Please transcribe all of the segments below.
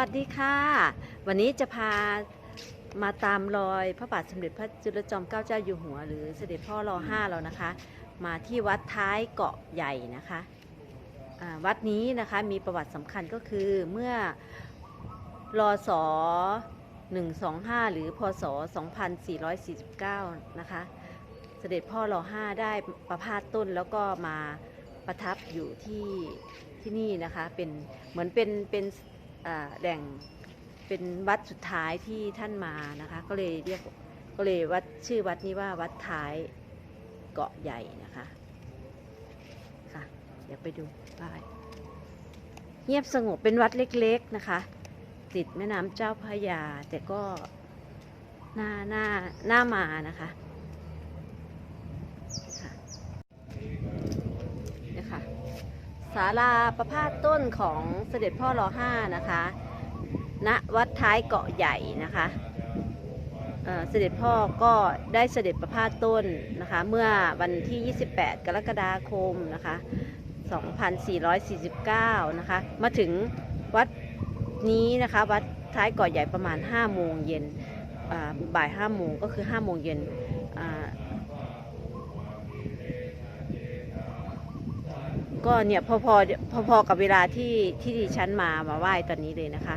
วัสดีค่ะ วันนี้จะพามาตามรอยพระบาทสมเด็จพระจุลจอมเกล้าเจ้าอยู่หัว หรือเสด็จพ่อรอห้าเรานะคะ มาที่วัดท้ายเกาะใหญ่นะคะอ่าวัดนี้นะคะมีประวัติสำคัญก็คือเมื่อรอสอ125 หรือพศ 2449 นะคะ เสด็จพ่อรอห้าได้ประพาสต้นแล้วก็มาประทับอยู่ที่ที่นี่นะคะเป็นเหมือนเป็นเป็นอ่า แหล่งเป็นวัดสุดท้ายที่ท่านมานะคะ ก็เลยเรียกก็เลยวัดชื่อวัดนี้ว่าวัดท้ายเกาะใหญ่นะคะค่ะเดี๋ยวไปดูป้ายเงียบสงบเป็นวัดเล็กๆนะคะ ติดแม่น้ำเจ้าพระยาแต่ก็น่าหน่าหน่ามานะคะ ศาลาประพาสต้นของเสด็จพ่อรอห้านะคะณวัดท้ายเกาะใหญ่นะคะเสด็จพ่อก็ได้เสด็จประพาสต้นนะคะเมื่อวันที่ 28 กรกฎาคมนะคะ2449นะคะมาถึงวัดนี้นะคะวัดท้ายเกาะใหญ่ประมาณ5โมงเย็นบ่าย5โมงก็คือ5โมงเย็นอ่า ก็เนี่ยพอพอพอพอๆกับเวลาที่ที่ดิฉันมามาไหว้ตอนนี้เลยนะคะ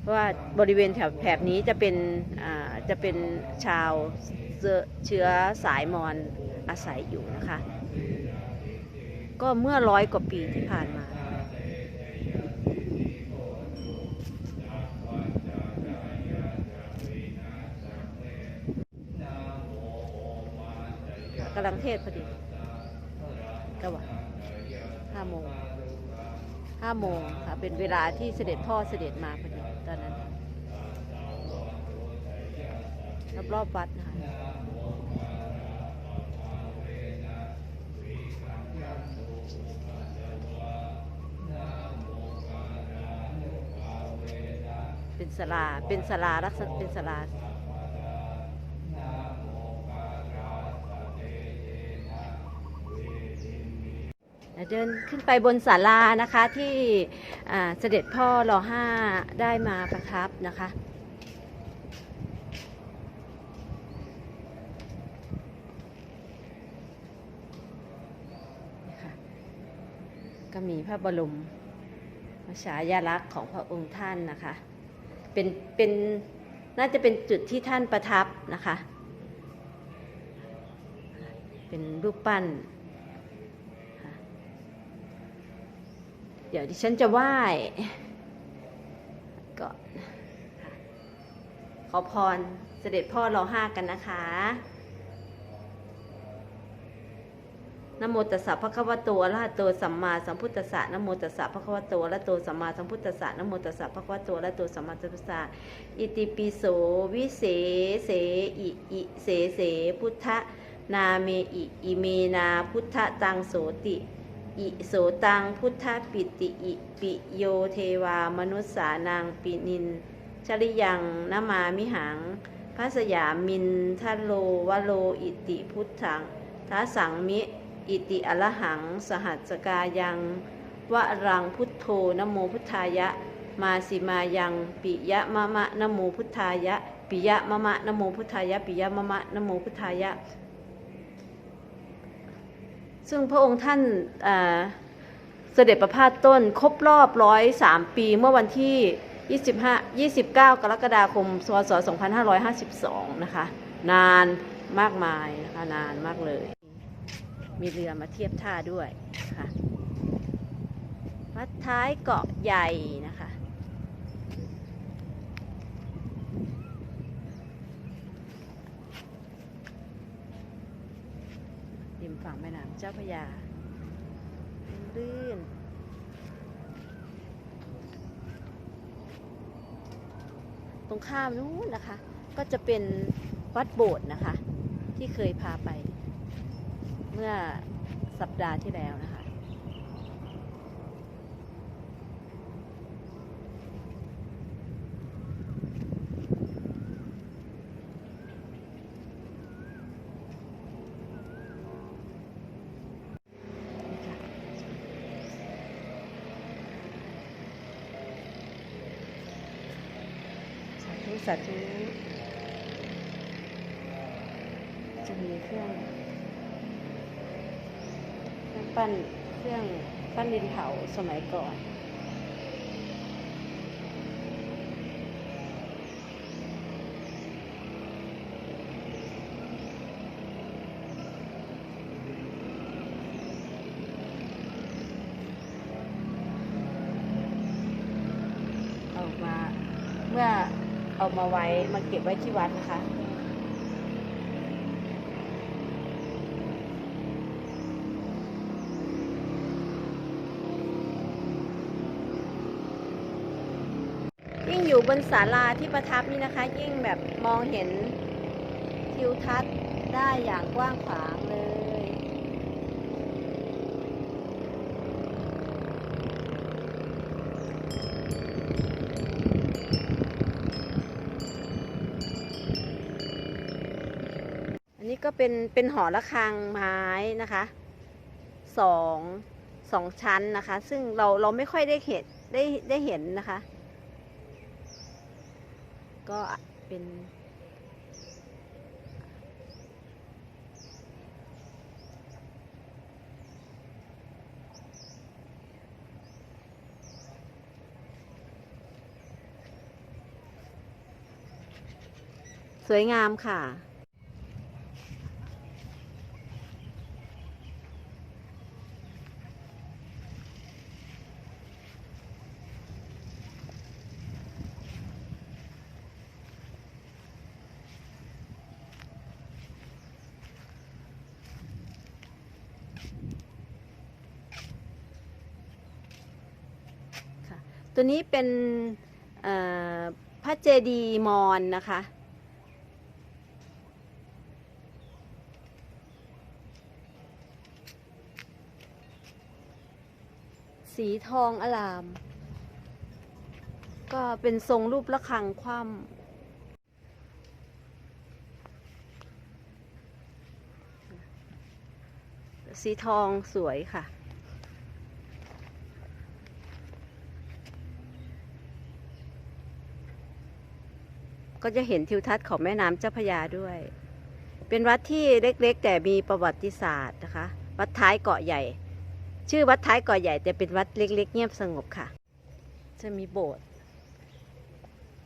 เพราะว่าบริเวณแถบแถบนี้จะเป็นจะเป็นชาวเชื้อเชื้อสายมอญอาศัยอยู่นะคะ ก็เมื่อร้อยกว่าปีที่ผ่านมาำลังเทศพอดีก็ว่าห้าโมงห้าโมงค่ะ เป็นเวลาที่เสด็จพ่อเสด็จมาพอดีตอนนั้นรอบรอบวัดนะคะเป็นสลาเป็นสลาลักษณะเป็นสลา เดินขึ้นไปบนศาลานะคะที่เสด็จพ่อรอห้าได้มาประทับนะคะนี่ค่ะก็มีพระบรมฉายาลักษณ์ของพระองค์ท่านนะคะ เป็นเป็นน่าจะเป็นจุดที่ท่านประทับนะคะ เป็นรูปปั้น เดี๋ยวดิฉันจะไหว้ก่อนขอพรเสด็จพ่อรอห้ากันนะคะนโมตัสสะภะคะวะโตอะระหะโตสัมมาสัมพุทธัสสะนโมตัสสะภะคะวะโตอะระหะโตสัมมาสัมพุทธัสสะนโมตัสสะภะคะวะโตอะระหะโตสัมมาสัมพุทธัสสะอิติปิโสวิเศเสอิอิเสเสพุทธนาเมอิอิเมนาพุทธตังโสติ อิโสตังพุทธปิติอิปิโยเทวามนุสสานังปินิน ชริยังนามามิหังพระสยามินทัโลวโลอิติพุทธังทัสสังมิอิติอรหัง สหัสกายังวรังพุทโธนโมพุทธายะ มาสิมายังปิยะมะมะนโมพุทธายะปิยะมะมะนโมพุทธายะปิยะมะมะนโมพุทธายะ ซึ่งพระองค์ท่านเสด็จประพาสต้นครบรอบร้อยสามปีเมื่อวันที่25 29 กรกฎาคมพศ2552 นะคะ นานมากมายนะคะ นานมากเลย มีเรือมาเทียบท่าด้วยค่ะวัดท้ายเกาะใหญ่นะคะ ริมฝั่งแม่น้ำเจ้าพระยาลื่นตรงข้ามนู้นนะคะ ก็จะเป็นวัดโบสถ์นะคะ ที่เคยพาไป เมื่อสัปดาห์ที่แล้ว นะคะษัทนี้จะมีเครื่องเครื่องปั้นเครื่องปั้นดินเผาสมัยก่อน เอามาเมื่อเอามา ไว้มาเก็บไว้ที่วัดนะคะ ยิ่งอยู่บนศาลาที่ประทับนี่นะคะ ยิ่งแบบมองเห็นทิวทัศน์ได้อย่างกว้างขวาง เลยอันนี้ก็เป็นเป็นหอระฆังไม้นะคะสองสองชั้นนะคะ ซึ่งเราเราไม่ค่อยได้เห็นได้ได้เห็นนะคะ ก็เป็นสวยงามค่ะ ตัวนี้เป็นพระเจดีย์มอญนะคะ สีทองอลาม ก็เป็นทรงรูประฆังคว่ำสีทองสวยค่ะ ก็จะเห็นทิวทัศน์ของแม่น้ำเจ้าพระยาด้วย เป็นวัดที่เล็กๆ แต่มีประวัติศาสตร์นะคะ วัดท้ายเกาะใหญ่ ชื่อวัดท้ายเกาะใหญ่แต่เป็นวัดเล็ก ๆ เงียบสงบค่ะ จะมีโบสถ์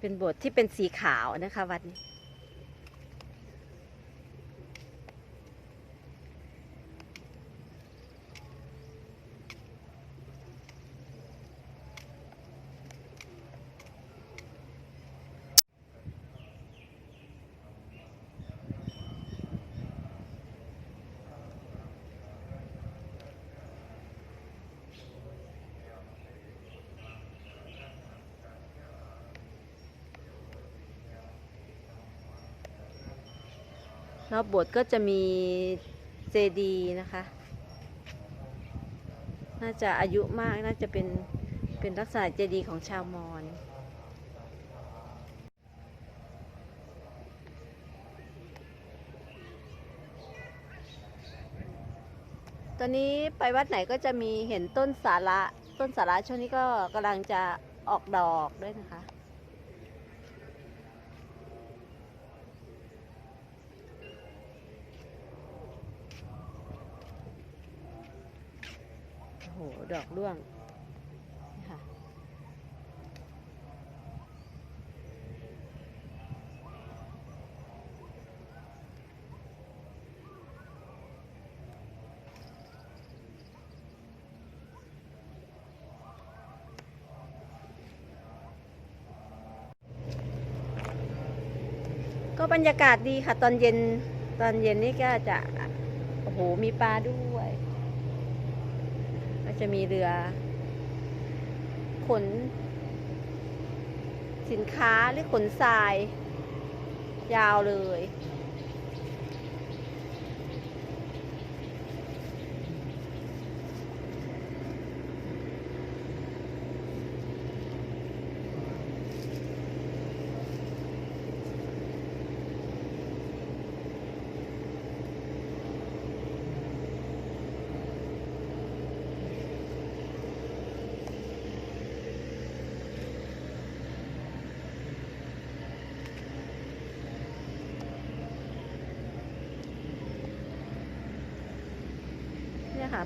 เป็นโบสถ์ที่เป็นสีขาวนะคะวัดนี้ รอบโบสถ์ก็จะมีเจดีนะคะ น่าจะอายุมากน่าจะเป็นเป็นลักษณะเจดีของชาวมอญตอนนี้ไปวัดไหนก็จะมีเห็นต้นสาระต้นสาระช่วงนี้ก็กำลังจะออกดอกด้วยนะคะ หดอกร่วงค่ะก็บรรยากาศดีค่ะ ตอนเย็นตอนเย็นนี่ก็จะ โอ้โห มีปลาด้วย จะมีเรือ ขน สินค้าหรือขนทราย ยาวเลย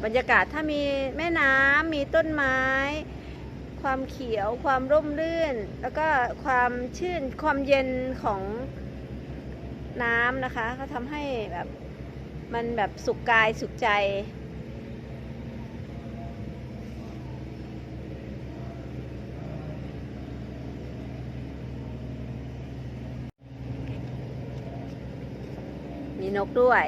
บรรยากาศถ้ามีแม่น้ำมีต้นไม้ ความเขียวความร่มรื่น แล้วก็ความชื่นความเย็นของน้ำนะคะเขาทำให้แบบมันแบบสุขกายสุขใจมีนกด้วย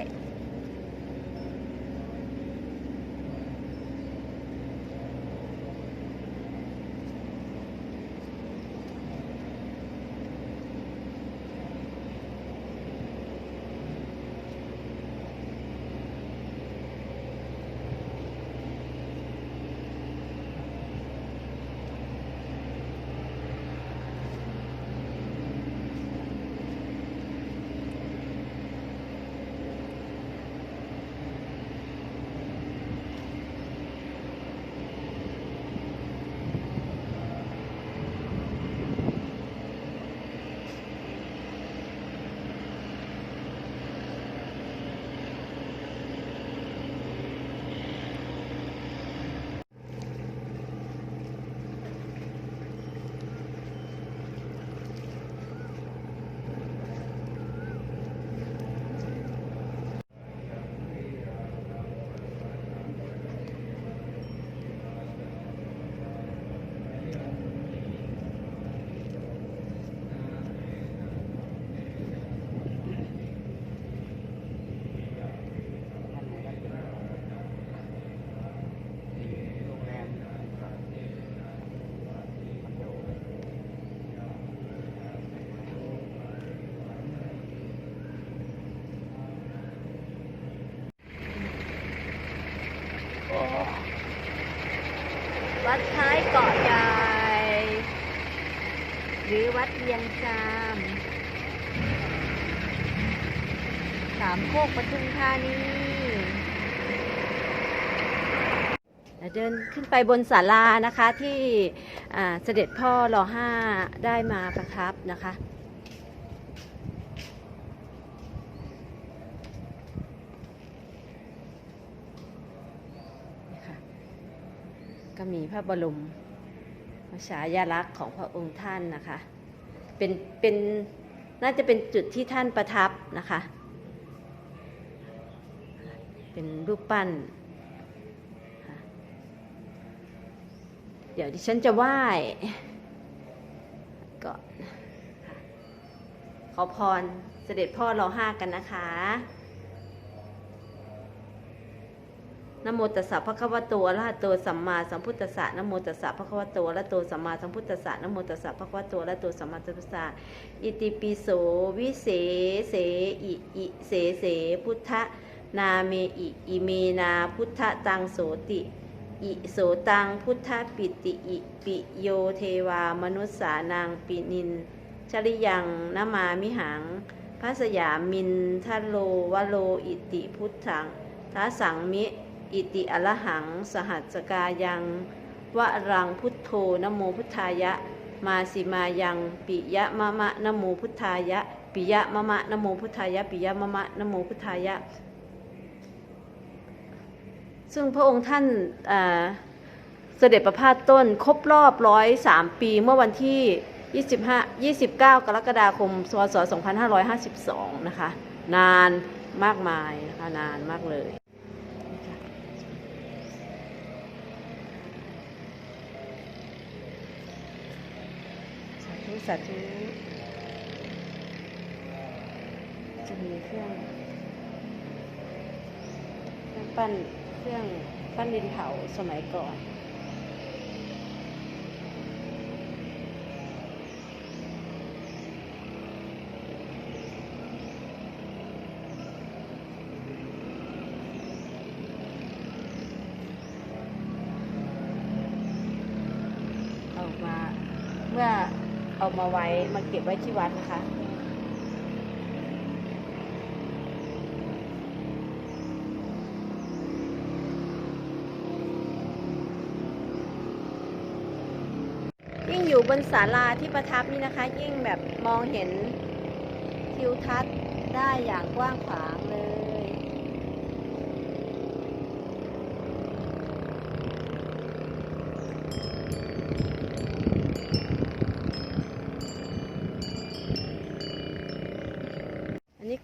าะใหญ่หรือวัดเวียงจามสามโคกปทุมธานีเดินขึ้นไปบนศาลานะคะที่เสด็จพ่อรอห้าได้มาประทับนะคะนี่ค่ะก็มีพระบรม ฉายาลักษณ์ของพระองค์ท่านนะคะ เป็นเป็นน่าจะเป็นจุดที่ท่านประทับนะคะ เป็นรูปปั้น เดี๋ยวดิฉันจะไหว้ก่อนขอพรเสด็จพ่อรอห้ากันนะคะ นโมตัสสะภะคะวะโตอะระหะโตสัมมาสัมพุทธัสสะนโมตัสสะภะคะวะโตอะระหะโตสัมมาสัมพุทธัสสะนโมตัสสะภะคะวะโตอะระหะโตสัมมาสัมพุทธัสสะอิติปิโสวิเศเสอิอิเสเสพุทธนาเมอิอิเมนาพุทธตังโสติอิโสตังพุทธปิติอิปิโยเทวามนุสสานังปินินชริยังนามามิหังพระสยามินทโลวโลอิติพุทธังทัสสังมิ อิติอรหัง สหัสกายังวะรังพุทโธนโมพุทธายะ มาสิมายังปิยะมะมะนโมพุทธายะ ปิยะมะมะนโมพุทธายะ ปิยะมะมะนโมพุทธายะ ซึ่งพระองค์ท่านเสด็จประพาสต้นครบรอบร้อยสามปีเมื่อวันที่25 29 กรกฎาคมพศ2552 นะคะ นานมากมายนะคะ นานมากเลย สาธุสาธุจะมีเครื่องเครื่องปั้นเครื่องปั้นดินเผาสมัยก่อน เอามาเมื่อเอามา ไว้มาเก็บไว้ที่วัดนะคะ ยิ่งอยู่บนศาลาที่ประทับนี่นะคะ ยิ่งแบบมองเห็นทิวทัศน์ได้อย่างกว้างขวางเลย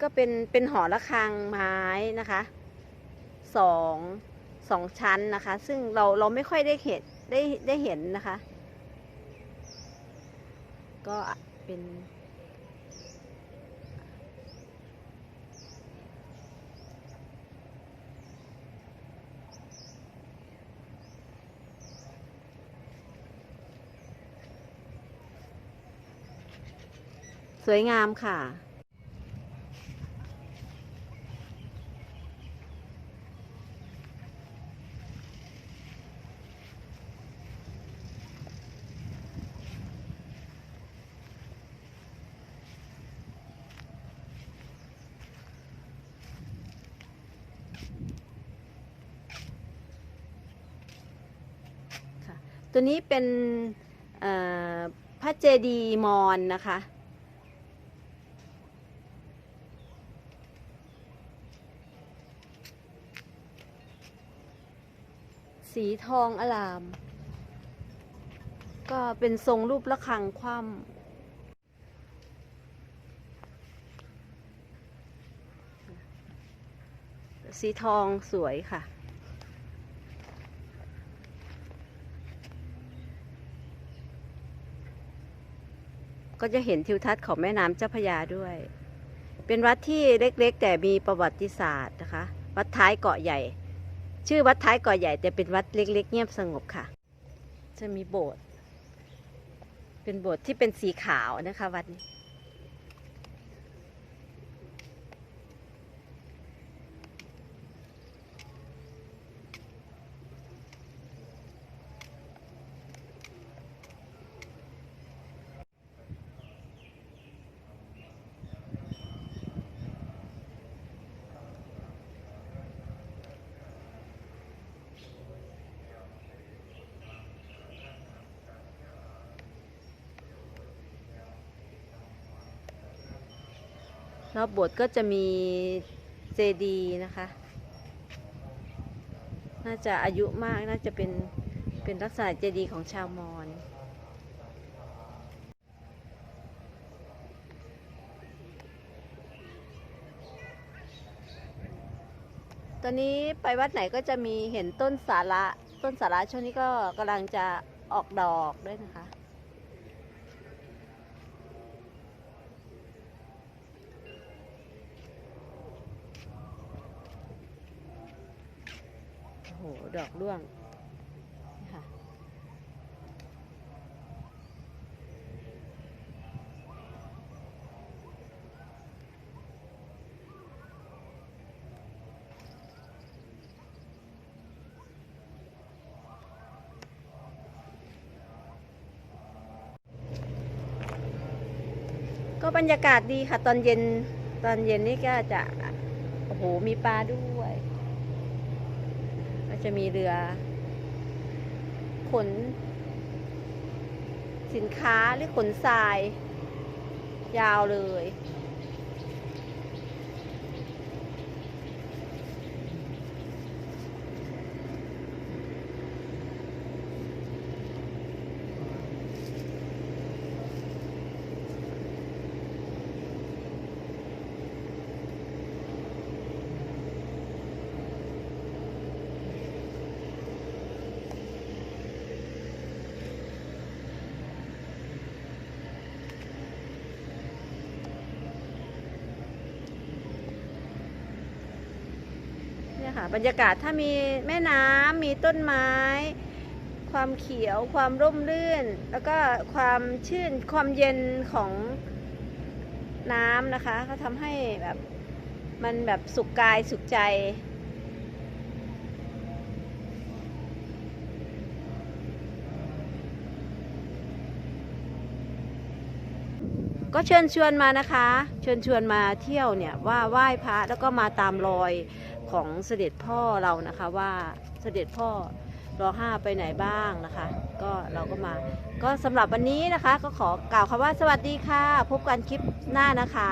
ก็ เป็นเป็นหอระฆังไม้นะคะสองสองชั้นนะคะ ซึ่งเราเราไม่ค่อยได้เห็นได้ได้เห็นนะคะ ก็เป็นสวยงามค่ะ ค่ะ ตัวนี้เป็นพระเจดีมอญนะคะ สีทองอลาม ก็เป็นทรงรูประฆังคว่ำสีทองสวยค่ะ ก็จะเห็นทิวทัศน์ของแม่น้ำเจ้าพระยาด้วย เป็นวัดที่เล็กๆ แต่มีประวัติศาสตร์นะคะ วัดท้ายเกาะใหญ่ ชื่อวัดท้ายเกาะใหญ่แต่เป็นวัดเล็ก ๆ เงียบสงบค่ะ จะมีโบสถ์เป็นโบสถ์ที่เป็นสีขาวนะคะวัดนี้ รอบโบสถ์ก็จะมีเจดีนะคะ น่าจะอายุมากน่าจะเป็นเป็นลักษณะเจดีของชาวมอญตอนนี้ไปวัดไหนก็จะมีเห็นต้นสาระต้นสาระช่วงนี้ก็กำลังจะออกดอกด้วยนะคะ หดอกร่วงค่ะก็บรรยากาศดีค่ะ ตอนเย็นตอนเย็นนี่ก็จะ โอ้โห มีปลาด้วย จะมีเรือ ขน สินค้าหรือขนทราย ยาวเลย ค่ะ บรรยากาศถ้ามีแม่น้ำมีต้นไม้ ความเขียวความร่มรื่น แล้วก็ความชื่นความเย็นของน้ำนะคะเขาทำให้แบบมันแบบสุขกายสุขใจก็เชิญชวนมานะคะ เชิญชวนมาเที่ยวเนี่ยว่าไหว้พระแล้วก็มาตามรอย ของเสด็จพ่อเรานะคะว่าเสด็จพ่อรอห้าไปไหนบ้างนะคะ ก็เราก็มา ก็สำหรับวันนี้นะคะ ก็ขอกล่าวคำว่าสวัสดีค่ะ พบกันคลิปหน้านะคะ